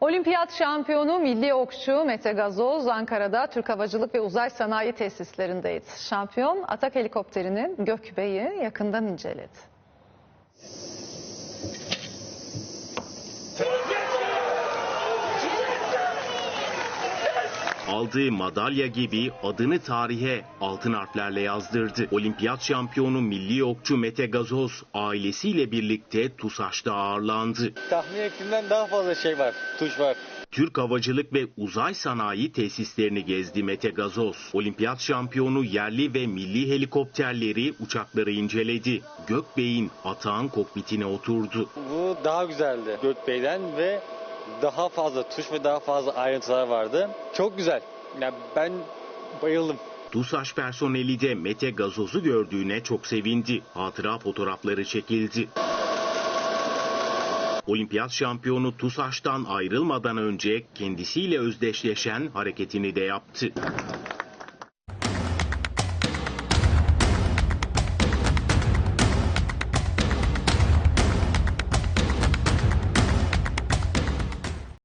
Olimpiyat şampiyonu milli okçu Mete Gazoz Ankara'da Türk Havacılık ve Uzay Sanayi Tesislerindeydi. Şampiyon Atak helikopterinin gökbeyi yakından inceledi. Aldığı madalya gibi adını tarihe altın harflerle yazdırdı. Olimpiyat şampiyonu milli okçu Mete Gazoz ailesiyle birlikte TUSAŞ'ta ağırlandı. Tahmin ettiğimden daha fazla şey var, tuş var. Türk Havacılık ve Uzay Sanayi tesislerini gezdi Mete Gazoz. Olimpiyat şampiyonu yerli ve milli helikopterleri, uçakları inceledi. Gökbey'in atağın kokpitine oturdu. Bu daha güzeldi Gökbey'den ve daha fazla tuş ve daha fazla ayrıntılar vardı. Çok güzel. Ya ben bayıldım. TUSAŞ personeli de Mete Gazoz'u gördüğüne çok sevindi. Hatıra fotoğrafları çekildi. Olimpiyat şampiyonu TUSAŞ'tan ayrılmadan önce kendisiyle özdeşleşen hareketini de yaptı.